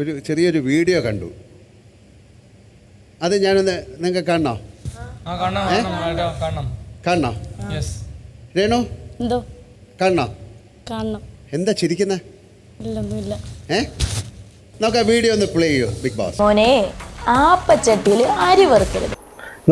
ഒരു ചെറിയൊരു വീഡിയോ കണ്ടു. അത് ഞാനൊന്ന് നിങ്ങൾക്ക് കാണണോ? ആ കാണാം കാണാം ഏട്ടാ, കാണാം. കാണണോ? യെസ് രേണു? എന്തോ? കാണണോ? കാണണം. എന്താ ചിരിക്കുന്നേ? ഏ? വീഡിയോ ഒന്ന് പ്ലേ ചെയ്യൂ ബിഗ് ബോസ് മോനെ ആപ്പച്ചട്ടിയിൽ അരി വറുക്കരുത്.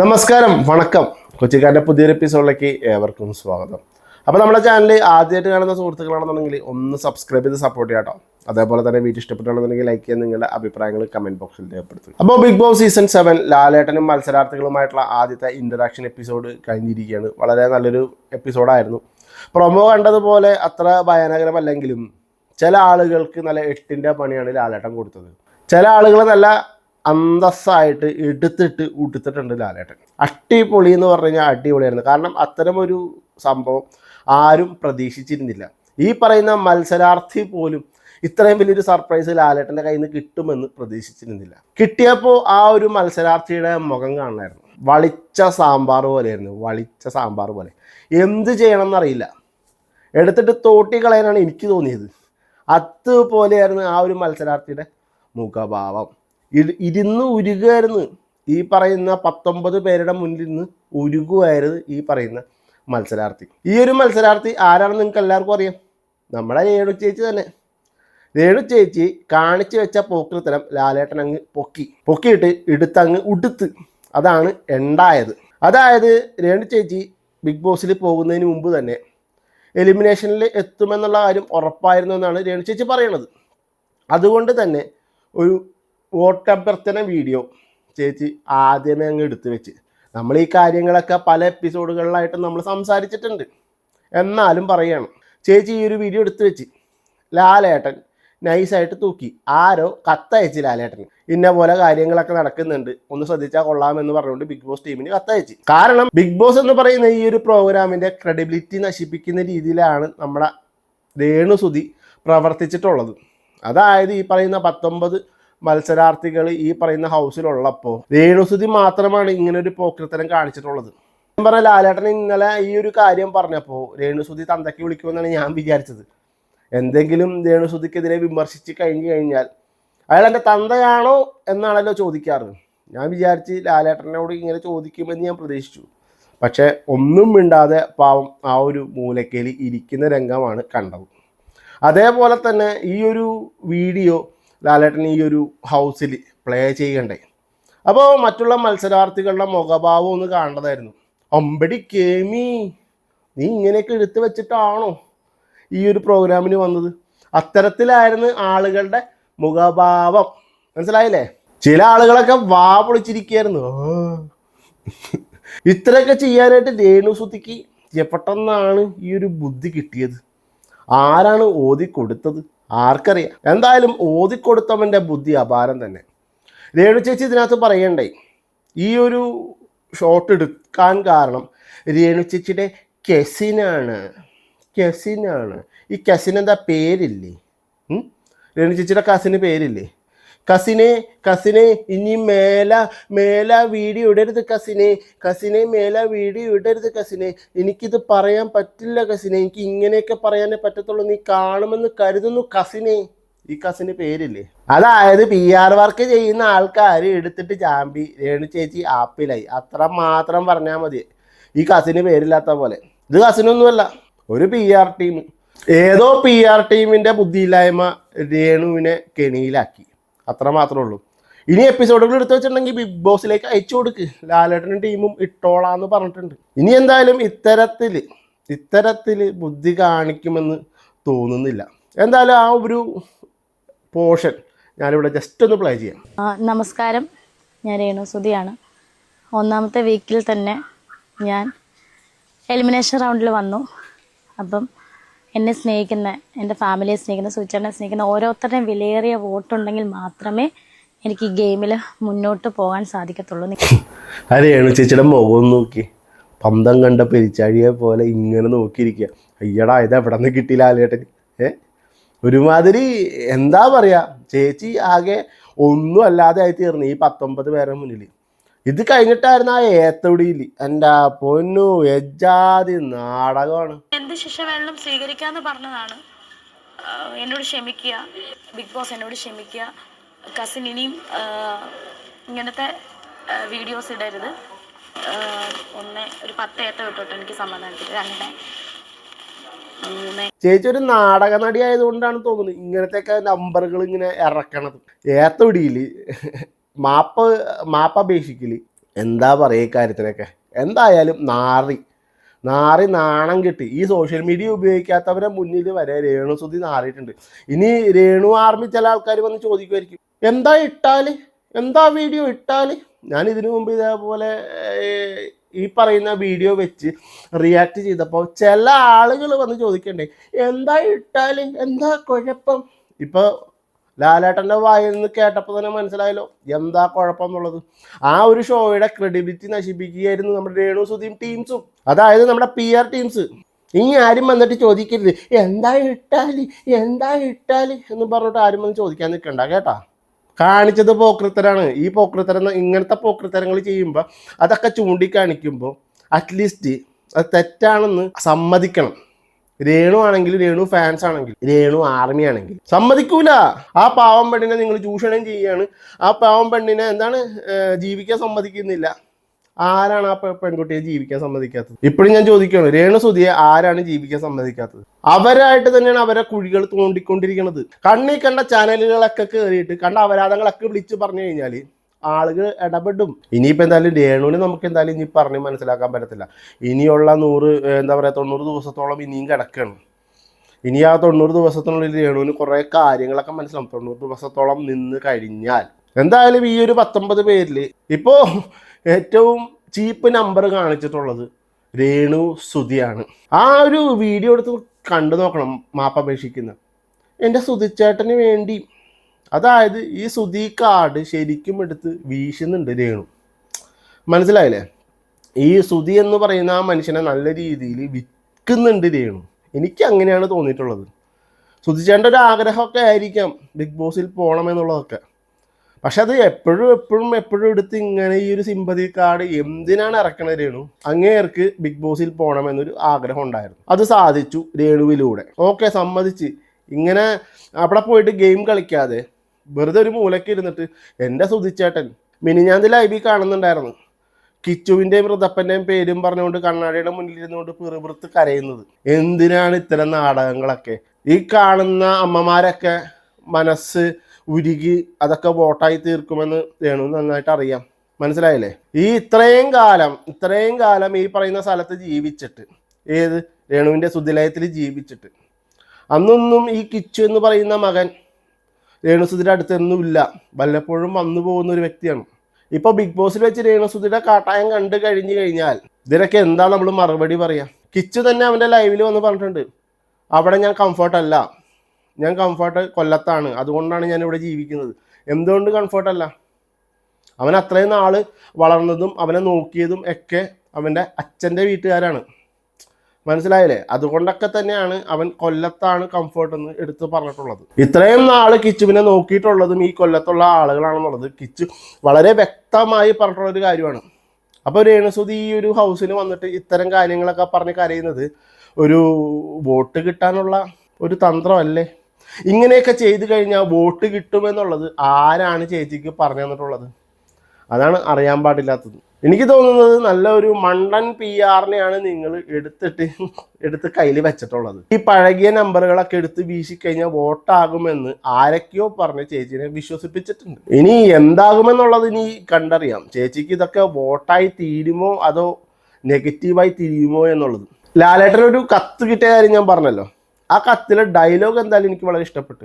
നമസ്കാരം വണക്കം. കൊച്ചിക്കാരന്റെ പുതിയൊരു എപ്പിസോഡിലേക്ക് ഏവർക്കും സ്വാഗതം. അപ്പോൾ നമ്മുടെ ചാനൽ ആദ്യമായിട്ട് കാണുന്ന സുഹൃത്തുക്കളാണെന്നുണ്ടെങ്കിൽ ഒന്ന് സബ്സ്ക്രൈബ് ചെയ്ത് സപ്പോർട്ട് ചെയ്യാം കേട്ടോ അതേപോലെ തന്നെ വീഡിയോ ഇഷ്ടപ്പെട്ടാണെന്നുണ്ടെങ്കിൽ ലൈക്ക് ചെയ്യാൻ നിങ്ങളുടെ അഭിപ്രായങ്ങൾ കമന്റ് ബോക്സിൽ രേഖപ്പെടുത്തും അപ്പോൾ ബിഗ് ബോസ് സീസൺ സെവൻ ലാലേട്ടനും മത്സരാർത്ഥികളുമായിട്ടുള്ള ആദ്യത്തെ ഇന്ററാക്ഷൻ എപ്പിസോഡ് കഴിഞ്ഞിരിക്കുകയാണ്. വളരെ നല്ലൊരു എപ്പിസോഡായിരുന്നു പ്രൊമോ കണ്ടതുപോലെ അത്ര ഭയാനകരമല്ലെങ്കിലും ചില ആളുകൾക്ക് നല്ല എട്ടിന്റെ പണിയാണ് ലാലേട്ടൻ കൊടുത്തത്. ചില ആളുകൾ നല്ല അന്തസ്സായിട്ട് എടുത്തിട്ട് ഉടുത്തിട്ടുണ്ട് ലാലേട്ടൻ. അടിപൊളി എന്ന് പറഞ്ഞു കഴിഞ്ഞാൽ അടിപൊളിയായിരുന്നു. കാരണം അത്തരമൊരു സംഭവം ആരും പ്രതീക്ഷിച്ചിരുന്നില്ല. ഈ പറയുന്ന മത്സരാർത്ഥി പോലും ഇത്രയും വലിയൊരു സർപ്രൈസ് ലാലേട്ടന്റെ കയ്യിൽ നിന്ന് കിട്ടുമെന്ന് പ്രതീക്ഷിച്ചിരുന്നില്ല. കിട്ടിയപ്പോൾ ആ ഒരു മത്സരാർത്ഥിയുടെ മുഖം കാണണമായിരുന്നു വളിച്ച സാമ്പാർ പോലെയായിരുന്നു വളിച്ച സാമ്പാർ പോലെ. എന്ത് ചെയ്യണം എന്നറിയില്ല എടുത്തിട്ട് തോട്ടി കളയാനാണ് എനിക്ക് തോന്നിയത്. അതുപോലെയായിരുന്നു ആ ഒരു മത്സരാർത്ഥിയുടെ മുഖഭാവം. ഇരു- ഇരുന്ന് ഉരുകുമായിരുന്നു ഈ പറയുന്ന പത്തൊമ്പത് പേരുടെ മുന്നിൽ നിന്ന് ഉരുകുമായിരുന്നു ഈ പറയുന്ന മത്സരാർത്ഥി. ഈ ഒരു മത്സരാർത്ഥി ആരാണെന്ന് നിങ്ങൾക്ക് എല്ലാവർക്കും അറിയാം. നമ്മളെ രേണു ചേച്ചി തന്നെ. രേണു ചേച്ചി കാണിച്ചു വെച്ച പോക്കൃത്തരം ലാലേട്ടൻ അങ്ങ് പൊക്കി. പൊക്കിയിട്ട് എടുത്തങ്ങ് ഉടുത്ത്. അതാണ് ഉണ്ടായത് അതായത് രേണു ചേച്ചി ബിഗ് ബോസിൽ പോകുന്നതിന് മുമ്പ് തന്നെ എലിമിനേഷനിൽ എത്തുമെന്നുള്ള കാര്യം ഉറപ്പായിരുന്നു എന്നാണ് രേണു ചേച്ചി പറയണത്. അതുകൊണ്ട് തന്നെ ഒരു വോട്ടഭ്യർത്ഥന വീഡിയോ ചേച്ചി ആദ്യമേ അങ്ങ് എടുത്തു വെച്ച്. നമ്മൾ ഈ കാര്യങ്ങളൊക്കെ പല എപ്പിസോഡുകളിലായിട്ട് നമ്മൾ സംസാരിച്ചിട്ടുണ്ട്. എന്നാലും പറയണം. ചേച്ചി ഈ ഒരു വീഡിയോ എടുത്തു വെച്ച്. ലാലേട്ടൻ നൈസായിട്ട് തൂക്കി. ആരോ കത്തയച്ച് ലാലേട്ടന്. ഇന്ന പോലെ കാര്യങ്ങളൊക്കെ നടക്കുന്നുണ്ട്. ഒന്ന് ശ്രദ്ധിച്ചാൽ കൊള്ളാമെന്ന് പറഞ്ഞുകൊണ്ട് ബിഗ് ബോസ് ടീമിന് കത്തയച്ച്. കാരണം ബിഗ് ബോസ് എന്ന് പറയുന്ന ഈ ഒരു പ്രോഗ്രാമിന്റെ ക്രെഡിബിലിറ്റി നശിപ്പിക്കുന്ന രീതിയിലാണ് നമ്മുടെ രേണുസുതി പ്രവർത്തിച്ചിട്ടുള്ളത്. അതായത് ഈ പറയുന്ന പത്തൊമ്പത് മത്സരാർത്ഥികൾ ഈ പറയുന്ന ഹൗസിലുള്ളപ്പോൾ രേണുസുതി മാത്രമാണ് ഇങ്ങനെ ഒരു പോക്കൃത്തരം കാണിച്ചിട്ടുള്ളത്. പറഞ്ഞ ലാലേട്ടൻ ഇന്നലെ ഈ ഒരു കാര്യം പറഞ്ഞപ്പോൾ രേണുസുതി തന്തയ്ക്ക് വിളിക്കുമെന്നാണ് ഞാൻ വിചാരിച്ചത്. എന്തെങ്കിലും രേണുസുതിക്കെതിരെ വിമർശിച്ച് കഴിഞ്ഞു കഴിഞ്ഞാൽ അയാൾ എന്റെ തന്തയാണോ എന്നാണല്ലോ ചോദിക്കാറ്. ഞാൻ വിചാരിച്ച് ലാലേട്ടനോട് ഇങ്ങനെ ചോദിക്കുമെന്ന് ഞാൻ പ്രതീക്ഷിച്ചു. പക്ഷേ ഒന്നും മിണ്ടാതെ പാവം ആ ഒരു മൂലക്കേലി ഇരിക്കുന്ന രംഗമാണ് കണ്ടത്. അതേപോലെ തന്നെ ഈ ഒരു വീഡിയോ ലാലേട്ടൻ ഈ ഒരു ഹൗസിൽ പ്ലേ ചെയ്യണ്ടേ. അപ്പോൾ മറ്റുള്ള മത്സരാർത്ഥികളുടെ മുഖഭാവം ഒന്ന് കാണേണ്ടതായിരുന്നു. അമ്പടി കേമി നീ ഇങ്ങനെയൊക്കെ എടുത്തു വെച്ചിട്ടാണോ ഈ ഒരു പ്രോഗ്രാമിന് വന്നത്? അത്തരത്തിലായിരുന്നു ആളുകളുടെ മുഖഭാവം. മനസ്സിലായില്ലേ? ചില ആളുകളൊക്കെ വാ പൊളിച്ചിരിക്കുകയായിരുന്നു. ഇത്രയൊക്കെ ചെയ്യാനായിട്ട് രേണുസുതിക്ക് പെട്ടെന്നാണ് ഈ ഒരു ബുദ്ധി കിട്ടിയത്? ആരാണ് ഓതി കൊടുത്തത്? ആർക്കറിയാം. എന്തായാലും ഓതി കൊടുത്തവന്റെ ബുദ്ധി അപാരം തന്നെ. രേണു ചേച്ചി ഇതിനകത്ത് പറയണ്ടേ? ഈ ഒരു ഷോട്ട് എടുക്കാൻ കാരണം രേണു ചേച്ചിയുടെ കെസിനാണ് കെസിനാണ്. ഈ കസിൻ എന്താ പേരില്ലേ? ഉം? രേണു ചേച്ചിയുടെ കസിന് പേരില്ലേ? കസിനെ കസിനെ ഇനി മേല മേല വീഡിയോ ഇടരുത് കസിനെ കസിനെ മേല വീഡിയോ ഇടരുത് കസിനെ. എനിക്കിത് പറയാൻ പറ്റില്ല കസിനെ. എനിക്ക് ഇങ്ങനെയൊക്കെ പറയാനേ പറ്റത്തുള്ളൂ. നീ കാണുമെന്ന് കരുതുന്നു കസിനെ. ഈ കസിന് പേരില്ലേ? അതായത് പി ആർ വർക്ക് ചെയ്യുന്ന ആൾക്കാർ എടുത്തിട്ട് ചാമ്പി രേണു ചേച്ചി ആപ്പിലായി. അത്ര മാത്രം പറഞ്ഞാൽ മതി. ഈ കസിന് പേരില്ലാത്ത പോലെ. ഇത് കസിനൊന്നുമല്ല. ഒരു പി ആർ ടീം ഏതോ പി ആർ ടീമിന്റെ ബുദ്ധിയില്ലായ്മ രേണുവിനെ കെണിയിലാക്കി. അത്ര മാത്രമേ ഉള്ളൂ. ഇനി എപ്പിസോഡുകൾ എടുത്തു വെച്ചിട്ടുണ്ടെങ്കിൽ ബിഗ് ബോസിലേക്ക് അയച്ചു കൊടുക്ക്. ലാലേട്ടനും ടീമും ഇട്ടോളാന്ന് പറഞ്ഞിട്ടുണ്ട്. ഇനി എന്തായാലും ഇത്തരത്തിൽ ഇത്തരത്തിൽ ബുദ്ധി കാണിക്കുമെന്ന് തോന്നുന്നില്ല. എന്തായാലും ആ ഒരു പോർഷൻ ഞാനിവിടെ ജസ്റ്റ് ഒന്ന് പ്ലേ ചെയ്യാം. നമസ്കാരം. ഞാൻ രേണു സുധിയാണ്. ഒന്നാമത്തെ വീക്കിൽ തന്നെ ഞാൻ എലിമിനേഷൻ റൗണ്ടിൽ വന്നു. അപ്പം എന്നെ സ്നേഹിക്കുന്ന എന്റെ ഫാമിലിയെ സ്നേഹിക്കുന്ന സുചേട്ടനെ സ്നേഹിക്കുന്ന ഓരോരുത്തരുടെയും വിലയേറിയ വോട്ടുണ്ടെങ്കിൽ മാത്രമേ എനിക്ക് ഈ ഗെയിമിൽ മുന്നോട്ട് പോകാൻ സാധിക്കത്തുള്ളൂ. അതെയാണ് ചേച്ചിയുടെ മുഖം നോക്കി. പന്തം കണ്ട പെരിച്ചാഴിയെ പോലെ ഇങ്ങനെ നോക്കിയിരിക്കുക. അയ്യടാ ഇത് എവിടെ നിന്ന് കിട്ടിയില്ല ആലേട്ടൻ ഏ? ഒരുമാതിരി എന്താ പറയുക ചേച്ചി ആകെ ഒന്നും അല്ലാതെ ആയി തീർന്നു. ഈ പത്തൊമ്പത് പേരുടെ മുന്നിൽ ഇത് കഴിഞ്ഞിട്ടായിരുന്നു ആ ഏത്തവിടിയിൽ എന്റെ പൊന്നു എജാതി നാടകമാണ്. എന്ത് ശിക്ഷ വേണമെങ്കിലും സ്വീകരിക്കാന്ന് പറഞ്ഞതാണ്. എന്നോട് ക്ഷമിക്കുക. ബിഗ് ബോസ് എന്നോട് ക്ഷമിക്കുക. കസിൻ ഇനിയും ഇങ്ങനത്തെ വീഡിയോസ് ഇടരുത്. ഒന്നേ ഒരു പത്ത് ഏത്ത വിട്ടോട്ട് എനിക്ക് സമാധാനത്തിൽ രണ്ട് ചേച്ചി ഒരു നാടക നടി ആയതുകൊണ്ടാണ് തോന്നുന്നത് ഇങ്ങനത്തെയൊക്കെ നമ്പറുകൾ ഇങ്ങനെ ഇറക്കണത്. ഏത്തവിടിയിൽ. മാപ്പ് മാപ്പ ബേസിക്കലി എന്താ പറയുക ഇക്കാര്യത്തിനൊക്കെ എന്തായാലും നാറി നാറി നാണം കിട്ടി. ഈ സോഷ്യൽ മീഡിയ ഉപയോഗിക്കാത്തവരെ മുന്നിൽ വരെ രേണു സുധി നാറിയിട്ടുണ്ട്. ഇനി രേണു ആർമി ചില ആൾക്കാർ വന്ന് ചോദിക്കുമായിരിക്കും എന്താ ഇട്ടാൽ? എന്താ വീഡിയോ ഇട്ടാൽ? ഞാൻ ഇതിനു മുമ്പ് ഇതേപോലെ ഈ പറയുന്ന വീഡിയോ വെച്ച് റിയാക്ട് ചെയ്തപ്പോൾ ചില ആളുകൾ വന്ന് ചോദിക്കണ്ടേ എന്താ ഇട്ടാൽ? എന്താ കുഴപ്പം? ഇപ്പൊ ലാലേട്ടന്റെ വായിൽ നിന്ന് കേട്ടപ്പോൾ തന്നെ മനസ്സിലായല്ലോ. എന്താ കുഴപ്പം എന്നുള്ളത്? ആ ഒരു ഷോയുടെ ക്രെഡിബിലിറ്റി നശിപ്പിക്കുകയായിരുന്നു നമ്മുടെ രേണു സുധീം ടീംസും. അതായത് നമ്മുടെ പി ആർ ടീംസ് ഇനി ആരും വന്നിട്ട് ചോദിക്കരുത്. എന്താ ഇട്ടാലി? എന്താ ഇട്ടാലി? എന്ന് പറഞ്ഞിട്ട് ആരും വന്ന് ചോദിക്കാൻ നിൽക്കണ്ട കേട്ടാ. കാണിച്ചത് പോക്രിത്തരാണ്. ഈ പോക്രിത്തരം ഇങ്ങനത്തെ പോക്രിത്തരങ്ങൾ ചെയ്യുമ്പോൾ അതൊക്കെ ചൂണ്ടിക്കാണിക്കുമ്പോൾ അറ്റ്ലീസ്റ്റ് അത് തെറ്റാണെന്ന് സമ്മതിക്കണം. രേണു ആണെങ്കിൽ രേണു ഫാൻസ് ആണെങ്കിൽ രേണു ആർമി ആണെങ്കിൽ. സമ്മതിക്കൂല. ആ പാവം പെണ്ണിനെ നിങ്ങൾ ചൂഷണം ചെയ്യാണ്. ആ പാവം പെണ്ണിനെ എന്താണ് ജീവിക്കാൻ സമ്മതിക്കുന്നില്ല. ആരാണ് ആ പെൺകുട്ടിയെ ജീവിക്കാൻ സമ്മതിക്കാത്തത്? ഇപ്പോഴും ഞാൻ ചോദിക്കുകയാണ് രേണു സുധിയെ ആരാണ് ജീവിക്കാൻ സമ്മതിക്കാത്തത്? അവരായിട്ട് തന്നെയാണ് അവരെ കുഴികൾ തോണ്ടിക്കൊണ്ടിരിക്കുന്നത് കണ്ണി കണ്ട ചാനലുകളൊക്കെ കയറിയിട്ട് കണ്ട അപരാധങ്ങളൊക്കെ വിളിച്ചു പറഞ്ഞു കഴിഞ്ഞാൽ ആളുകൾ ഇടപെടും. ഇനിയിപ്പോൾ എന്തായാലും രേണുവിന് നമുക്ക് എന്തായാലും ഇനി പറഞ്ഞ് മനസ്സിലാക്കാൻ പറ്റത്തില്ല. ഇനിയുള്ള നൂറ് എന്താ പറയുക തൊണ്ണൂറ് ദിവസത്തോളം ഇനിയും കിടക്കണം. ഇനി ആ തൊണ്ണൂറ് ദിവസത്തിനുള്ളിൽ രേണുവിന് കുറേ കാര്യങ്ങളൊക്കെ മനസ്സിലാവും. തൊണ്ണൂറ് ദിവസത്തോളം നിന്ന് കഴിഞ്ഞാൽ. എന്തായാലും ഈ ഒരു പത്തൊമ്പത് പേരിൽ ഇപ്പോൾ ഏറ്റവും ചീപ്പ് നമ്പർ കാണിച്ചിട്ടുള്ളത് രേണു സുതിയാണ് ആ ഒരു വീഡിയോ എടുത്ത് കണ്ടു നോക്കണം മാപ്പപേക്ഷിക്കുന്ന എന്റെ സുതിച്ചേട്ടന് വേണ്ടി അതായത് ഈ സുധി കാർഡ് ശരിക്കും എടുത്ത് വീശുന്നുണ്ട് രേണു. മനസ്സിലായില്ലേ? ഈ സുധി എന്ന് പറയുന്ന ആ മനുഷ്യനെ നല്ല രീതിയിൽ വിൽക്കുന്നുണ്ട് രേണു. എനിക്ക് അങ്ങനെയാണ് തോന്നിയിട്ടുള്ളത്. സുധിച്ചേണ്ട ഒരു ആഗ്രഹമൊക്കെ ആയിരിക്കാം ബിഗ് ബോസിൽ പോകണമെന്നുള്ളതൊക്കെ പക്ഷെ അത് എപ്പോഴും എപ്പോഴും എപ്പോഴും എടുത്ത് ഇങ്ങനെ ഈ ഒരു സിമ്പതി കാർഡ് എന്തിനാണ് ഇറക്കണത് രേണു? അങ്ങേർക്ക് ബിഗ് ബോസിൽ പോകണമെന്നൊരു ആഗ്രഹം ഉണ്ടായിരുന്നു. അത് സാധിച്ചു രേണുവിലൂടെ. ഓക്കെ സമ്മതിച്ച്. ഇങ്ങനെ അവിടെ പോയിട്ട് ഗെയിം കളിക്കാതെ വെറുതെ ഒരു മൂലയ്ക്ക് ഇരുന്നിട്ട് എന്റെ സുധിച്ചേട്ടൻ മിനിഞ്ഞാന്തി ലൈവിൽ കാണുന്നുണ്ടായിരുന്നു. കിച്ചുവിന്റെയും വൃതപ്പന്റെയും പേരും പറഞ്ഞുകൊണ്ട് കണ്ണാടിയുടെ മുന്നിൽ ഇരുന്നുകൊണ്ട് പിറുപിറുത്ത് കരയുന്നത്. എന്തിനാണ് ഇത്തരം നാടകങ്ങളൊക്കെ? ഈ കാണുന്ന അമ്മമാരൊക്കെ മനസ്സ് ഉരുകി അതൊക്കെ വോട്ടായി തീർക്കുമെന്ന് വേണു നന്നായിട്ട് അറിയാം. മനസ്സിലായില്ലേ? ഈ ഇത്രയും കാലം ഇത്രയും കാലം ഈ പറയുന്ന സ്ഥലത്ത് ജീവിച്ചിട്ട് ഏത്? രേണുവിന്റെ സുതിലയത്തിൽ ജീവിച്ചിട്ട്. അന്നൊന്നും ഈ കിച്ചു എന്ന് പറയുന്ന മകൻ രേണുസുതിയുടെ അടുത്തൊന്നുമില്ല. വല്ലപ്പോഴും വന്നു പോകുന്ന ഒരു വ്യക്തിയാണ് ഇപ്പോൾ ബിഗ് ബോസിൽ വെച്ച് രേണുസുധിയുടെ കാട്ടായം കണ്ടു കഴിഞ്ഞു കഴിഞ്ഞാൽ ഇതിനൊക്കെ എന്താ നമ്മൾ മറുപടി പറയാ? കിച്ചു തന്നെ അവന്റെ ലൈവിൽ വന്ന് പറഞ്ഞിട്ടുണ്ട്. അവിടെ ഞാൻ കംഫർട്ട് അല്ല. ഞാൻ കംഫർട്ട് കൊല്ലത്താണ്. അതുകൊണ്ടാണ് ഞാൻ ഇവിടെ ജീവിക്കുന്നത്. എന്തുകൊണ്ട് കംഫർട്ട് അല്ല? അവൻ അത്രയും നാൾ വളർന്നതും അവനെ നോക്കിയതും ഒക്കെ അവന്റെ അച്ഛന്റെ വീട്ടുകാരാണ്. മനസ്സിലായില്ലേ? അതുകൊണ്ടൊക്കെ തന്നെയാണ് അവൻ കൊല്ലത്താണ് കംഫർട്ട് എന്ന് എടുത്തു പറഞ്ഞിട്ടുള്ളത്. ഇത്രയും നാൾ കിച്ചുവിനെ നോക്കിയിട്ടുള്ളതും ഈ കൊല്ലത്തുള്ള ആളുകളാണെന്നുള്ളത് കിച്ചു വളരെ വ്യക്തമായി പറഞ്ഞിട്ടുള്ള ഒരു കാര്യമാണ്. അപ്പോൾ രേണുസുതി ഈ ഒരു ഹൗസിൽ വന്നിട്ട് ഇത്തരം കാര്യങ്ങളൊക്കെ പറഞ്ഞ് കരയുന്നത് ഒരു വോട്ട് കിട്ടാനുള്ള ഒരു തന്ത്രമല്ലേ? ഇങ്ങനെയൊക്കെ ചെയ്തു കഴിഞ്ഞാൽ വോട്ട് കിട്ടുമെന്നുള്ളത് ആരാണ് ചേച്ചിക്ക് പറഞ്ഞു തന്നിട്ടുള്ളത്? അതാണ് അറിയാൻ പാടില്ലാത്തത്. എനിക്ക് തോന്നുന്നത് നല്ല ഒരു മണ്ടൻ പി ആറിനെയാണ് നിങ്ങൾ എടുത്തിട്ട് എടുത്ത് കയ്യിൽ വെച്ചിട്ടുള്ളത്. ഈ പഴകിയ നമ്പറുകളൊക്കെ എടുത്ത് വീശിക്കഴിഞ്ഞാൽ വോട്ടാകുമെന്ന് ആരൊക്കെയോ പറഞ്ഞ് ചേച്ചിനെ വിശ്വസിപ്പിച്ചിട്ടുണ്ട്. ഇനി എന്താകുമെന്നുള്ളത് ഇനി കണ്ടറിയാം. ചേച്ചിക്ക് ഇതൊക്കെ വോട്ടായി തീരുമോ അതോ നെഗറ്റീവായി തിരിയുമോ എന്നുള്ളത്. ലാലേട്ടൻ ഒരു കത്ത് കിട്ടിയ കാര്യം ഞാൻ പറഞ്ഞല്ലോ. ആ കത്തിലെ ഡയലോഗ് എന്തായാലും എനിക്ക് വളരെ ഇഷ്ടപ്പെട്ടു.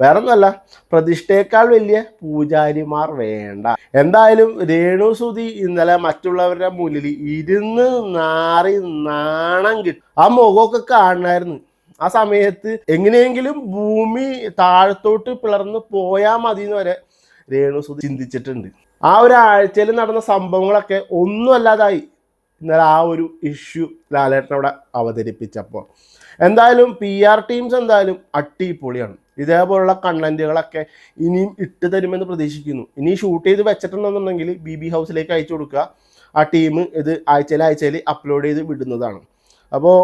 വേറെ ഒന്നുമല്ല പ്രതിഷ്ഠയേക്കാൾ വലിയ പൂജാരിമാർ വേണ്ട. എന്തായാലും രേണുസുതി ഇന്നലെ മറ്റുള്ളവരുടെ മുന്നിൽ ഇരുന്ന് നാറി നാണം കിട്ടും ആ മുഖമൊക്കെ കാണണമായിരുന്നു ആ സമയത്ത് എങ്ങനെയെങ്കിലും ഭൂമി താഴത്തോട്ട് പിളർന്ന് പോയാൽ മതി എന്ന് വരെ രേണുസുതി ചിന്തിച്ചിട്ടുണ്ട്. ആ ഒരാഴ്ചയിൽ നടന്ന സംഭവങ്ങളൊക്കെ ഒന്നും അല്ലാതായി ഇന്നലെ ആ ഒരു ഇഷ്യൂ ലാലേട്ടൻ അവിടെ അവതരിപ്പിച്ചപ്പോൾ. എന്തായാലും പി ആർ ടീംസ് എന്തായാലും അടിപൊളിയാണ്. ഇതേപോലുള്ള കണ്ടന്റുകളൊക്കെ ഇനിയും ഇട്ട് തരുമെന്ന് പ്രതീക്ഷിക്കുന്നു. ഇനി ഷൂട്ട് ചെയ്ത് വെച്ചിട്ടുണ്ടെന്നുണ്ടെങ്കിൽ ബി ബി ഹൗസിലേക്ക് അയച്ചു കൊടുക്കുക. ആ ടീം ഇത് ആഴ്ചയിൽ ആഴ്ചയിൽ അപ്ലോഡ് ചെയ്ത് വിടുന്നതാണ്. അപ്പോൾ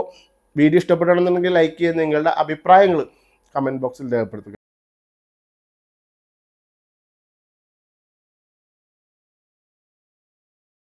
വീഡിയോ ഇഷ്ടപ്പെടണമെന്നുണ്ടെങ്കിൽ ലൈക്ക് ചെയ്യുക. നിങ്ങളുടെ അഭിപ്രായങ്ങൾ കമന്റ് ബോക്സിൽ രേഖപ്പെടുത്തുക.